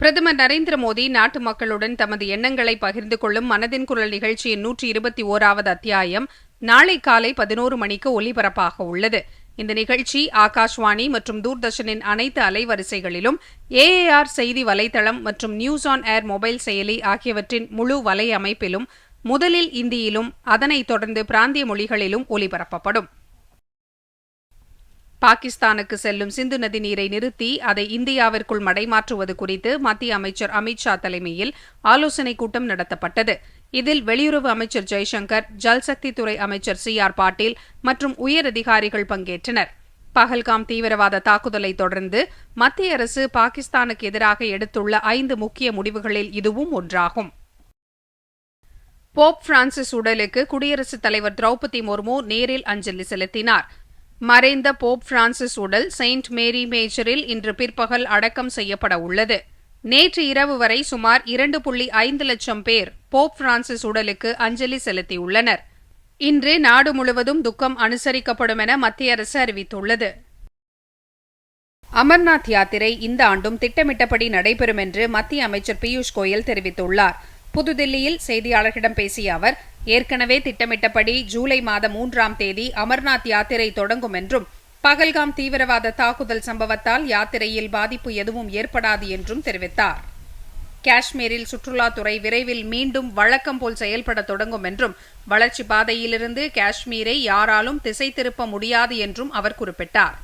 பிரதமர் நரேந்திர மோடி நாட்டு மக்களுடன் தமது எண்ணங்களை பகிர்ந்து கொள்ளும் மனதின் குரல் நிகழ்ச்சியின் நூற்றி இருபத்தி ஓராவது அத்தியாயம் நாளை காலை பதினோரு மணிக்கு ஒலிபரப்பாக உள்ளது. இந்த நிகழ்ச்சி ஆகாஷ்வாணி மற்றும் தூர்தர்ஷனின் அனைத்து அலைவரிசைகளிலும் ஏஏஆர் செய்தி வலைதளம் மற்றும் நியூஸ் ஆன் ஏர் மொபைல் செயலி ஆகியவற்றின் முழு வலை அமைப்பிலும் முதலில் இந்தியிலும் அதனைத் தொடர்ந்து பிராந்திய மொழிகளிலும் ஒலிபரப்பப்படும். பாகிஸ்தானுக்கு செல்லும் சிந்து நதி நீரை நிறுத்தி அதை இந்தியாவிற்குள் மடைமாற்றுவது குறித்து மத்திய அமைச்சர் அமித் ஷா தலைமையில் ஆலோசனைக் கூட்டம் நடத்தப்பட்டது. இதில் வெளியுறவு அமைச்சர் ஜெய்சங்கர் ஜல்சக்தி துறை அமைச்சர் சி ஆர் பாட்டீல் மற்றும் உயரதிகாரிகள் பங்கேற்றனர். பஹல்காம் தீவிரவாத தாக்குதலை தொடர்ந்து மத்திய அரசு பாகிஸ்தானுக்கு எதிராக எடுத்துள்ள ஐந்து முக்கிய முடிவுகளில் இதுவும் ஒன்றாகும். போப் பிரான்சிஸ் உடலுக்கு குடியரசுத் தலைவர் திரௌபதி முர்மு நேரில் அஞ்சலி செலுத்தினார். மறைந்த போப் பிரான்சிஸ் உடல் செயின்ட் மேரி மேஜரில் இன்று பிற்பகல் அடக்கம் செய்யப்பட உள்ளது. நேற்று இரவு வரை சுமார் இரண்டு புள்ளி ஐந்து லட்சம் பேர் போப் பிரான்சிஸ் உடலுக்கு அஞ்சலி செலுத்தியுள்ளனர். இன்று நாடு முழுவதும் துக்கம் அனுசரிக்கப்படும் என மத்திய அரசு அறிவித்துள்ளது. அமர்நாத் யாத்திரை இந்த ஆண்டும் திட்டமிட்டபடி நடைபெறும் என்று மத்திய அமைச்சர் பியூஷ் கோயல் தெரிவித்துள்ளார். புதுதில்லியில் செய்தியாளர்களிடம் பேசிய அவர் ஏற்கனவே திட்டமிட்டபடி ஜூலை மாதம் மூன்றாம் தேதி அமர்நாத் யாத்திரை தொடங்கும் என்றும் பகல்காம் தீவிரவாத தாக்குதல் சம்பவத்தால் யாத்திரையில் பாதிப்பு எதுவும் ஏற்படாது என்றும் தெரிவித்தார். காஷ்மீரில் சுற்றுலாத்துறை விரைவில் மீண்டும் வழக்கம் போல் செயல்பட தொடங்கும் என்றும் வளர்ச்சி பாதையிலிருந்து காஷ்மீரை யாராலும் திசை திருப்ப முடியாது என்றும் அவர் குறிப்பிட்டார்.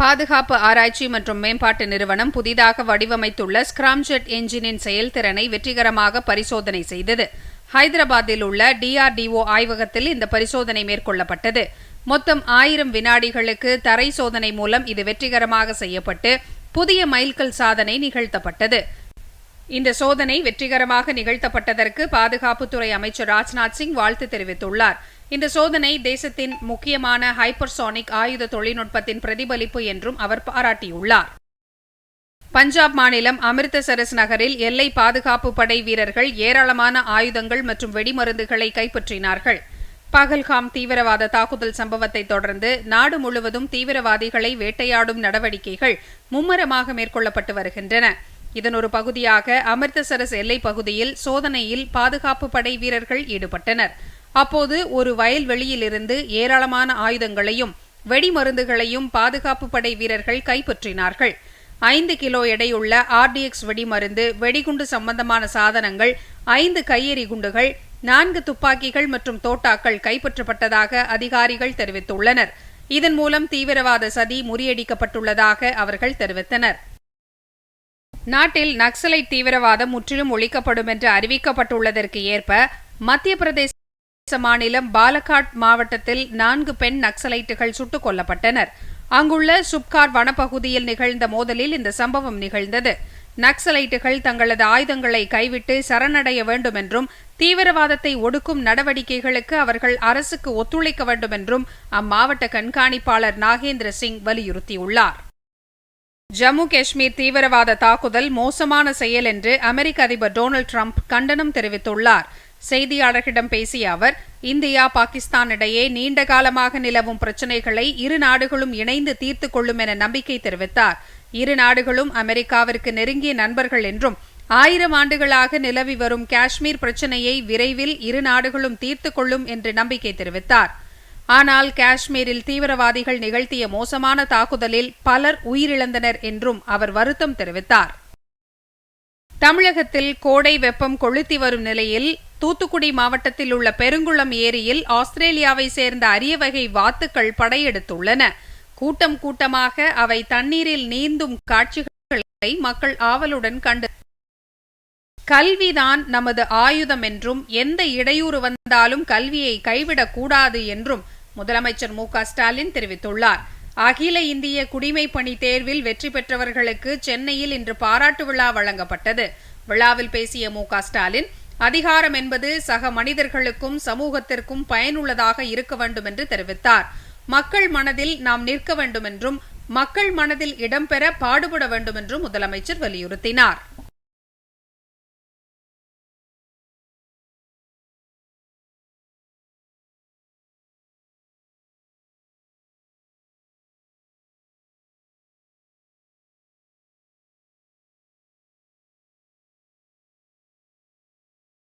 பாதுகாப்பு ஆராய்ச்சி மற்றும் மேம்பாட்டு நிறுவனம் புதிதாக வடிவமைத்துள்ள ஸ்கிராம்ஜெட் என்ஜினின் செயல்திறனை வெற்றிகரமாக பரிசோதனை செய்தது. ஹைதராபாத்தில் உள்ள டிஆர்டிஓ ஆய்வகத்தில் இந்த பரிசோதனை மேற்கொள்ளப்பட்டது. மொத்தம் ஆயிரம் வினாடிகளுக்கு தரை சோதனை மூலம் இது வெற்றிகரமாக செய்யப்பட்டு புதிய மைல்கல் சாதனை நிகழ்த்தப்பட்டது. இந்த சோதனை வெற்றிகரமாக நிகழ்த்தப்பட்டதற்கு பாதுகாப்புத்துறை அமைச்சர் ராஜ்நாத் சிங் வாழ்த்து தெரிவித்துள்ளார். இந்த சோதனை தேசத்தின் முக்கியமான ஹைப்பர்சோனிக் ஆயுத தொழில்நுட்பத்தின் பிரதிபலிப்பு என்றும் அவர் பாராட்டியுள்ளார். பஞ்சாப் மாநிலம் அமிர்தசரஸ் நகரில் எல்லை பாதுகாப்பு படை வீரர்கள் ஏராளமான ஆயுதங்கள் மற்றும் வெடிமருந்துகளை கைப்பற்றினார்கள். பகல்காம் தீவிரவாத தாக்குதல் சம்பவத்தை தொடர்ந்து நாடு முழுவதும் தீவிரவாதிகளை வேட்டையாடும் நடவடிக்கைகள் மும்மரமாக மேற்கொள்ளப்பட்டு வருகின்றன. இதன் ஒரு பகுதியாக அமிர்தசரஸ் எல்லைப் பகுதியில் சோதனையில் பாதுகாப்பு படை வீரர்கள் ஈடுபட்டனர். அப்போது ஒரு வயல்வெளியிலிருந்து ஏராளமான ஆயுதங்களையும் வெடிமருந்துகளையும் பாதுகாப்பு படை வீரர்கள் கைப்பற்றினார்கள். ஐந்து கிலோ எடையுள்ள ஆர்டிஎக்ஸ் வெடிமருந்து வெடிகுண்டு சம்பந்தமான சாதனங்கள் ஐந்து கையெறி குண்டுகள் நான்கு துப்பாக்கிகள் மற்றும் தோட்டாக்கள் கைப்பற்றப்பட்டதாக அதிகாரிகள் தெரிவித்துள்ளனர். இதன் மூலம் தீவிரவாத சதி முறியடிக்கப்பட்டுள்ளதாக அவர்கள் தெரிவித்தனர். நாட்டில் நக்சலைட் தீவிரவாதம் முற்றிலும் ஒழிக்கப்படும் என்று அறிவிக்கப்பட்டுள்ளதற்கு ஏற்ப மத்திய பிரதேச மாநிலம் பாலகாட் மாவட்டத்தில் நான்கு பெண் நக்சலைட்டுகள் சுட்டுக் கொல்லப்பட்டனர். அங்குள்ள சுப்கார் வனப்பகுதியில் நிகழ்ந்த மோதலில் இந்த சம்பவம் நிகழ்ந்தது. நக்சலைட்டுகள் தங்களது ஆயுதங்களை கைவிட்டு சரணடைய வேண்டும் என்றும் தீவிரவாதத்தை ஒடுக்கும் நடவடிக்கைகளுக்கு அவர்கள் அரசுக்கு ஒத்துழைக்க வேண்டும் என்றும் அம்மாவட்ட கண்காணிப்பாளர் நாகேந்திர சிங் வலியுறுத்தியுள்ளார். ஜம்மு காஷ்மீர் தீவிரவாத தாக்குதல் மோசமான செயல் என்று அமெரிக்க அதிபர் டொனால்டு டிரம்ப் கண்டனம் தெரிவித்துள்ளார். செய்தியாளர்களிடம் பேசிய அவர் இந்தியா பாகிஸ்தான் இடையே நீண்ட காலமாக நிலவும் பிரச்சினைகளை இரு நாடுகளும் இணைந்து தீர்த்து கொள்ளும் என நம்பிக்கை தெரிவித்தார். இரு நாடுகளும் அமெரிக்காவிற்கு நெருங்கிய நண்பர்கள் என்றும் ஆயிரம் ஆண்டுகளாக நிலவி வரும் காஷ்மீர் பிரச்சினையை விரைவில் இரு நாடுகளும் தீர்த்து கொள்ளும் என்று நம்பிக்கை தெரிவித்தார். ஆனால் காஷ்மீரில் தீவிரவாதிகள் நிகழ்த்திய மோசமான தாக்குதலில் பலர் உயிரிழந்தனர் என்றும் அவர் வருத்தம் தெரிவித்தார். தமிழகத்தில் கோடை வெப்பம் கொளுத்தி வரும் நிலையில் தூத்துக்குடி மாவட்டத்தில் உள்ள பெருங்குளம் ஏரியில் ஆஸ்திரேலியாவை சேர்ந்த அரிய வகை வாத்துக்கள் படையெடுத்துள்ளன. கூட்டம் கூட்டமாக அவை தண்ணீரில் நீந்தும் காட்சிகளை மக்கள் ஆவலுடன் கண்டு கல்விதான் நமது ஆயுதம் என்றும் எந்த இடையூறு வந்தாலும் கல்வியை கைவிடக்கூடாது என்றும் முதலமைச்சர் மு ஸ்டாலின் தெரிவித்துள்ளார். அகில இந்திய குடிமை பணி தேர்வில் வெற்றி பெற்றவர்களுக்கு சென்னையில் இன்று பாராட்டு விழா வழங்கப்பட்டது. விழாவில் பேசிய மு ஸ்டாலின் அதிகாரம் என்பது சக மனிதர்களுக்கும் சமூகத்திற்கும் பயனுள்ளதாக இருக்க வேண்டும் என்று தெரிவித்தார். மக்கள் மனதில் நாம் நிற்க வேண்டும் என்றும் மக்கள் மனதில் இடம்பெற பாடுபட வேண்டும் என்றும் முதலமைச்சர் வலியுறுத்தினார்.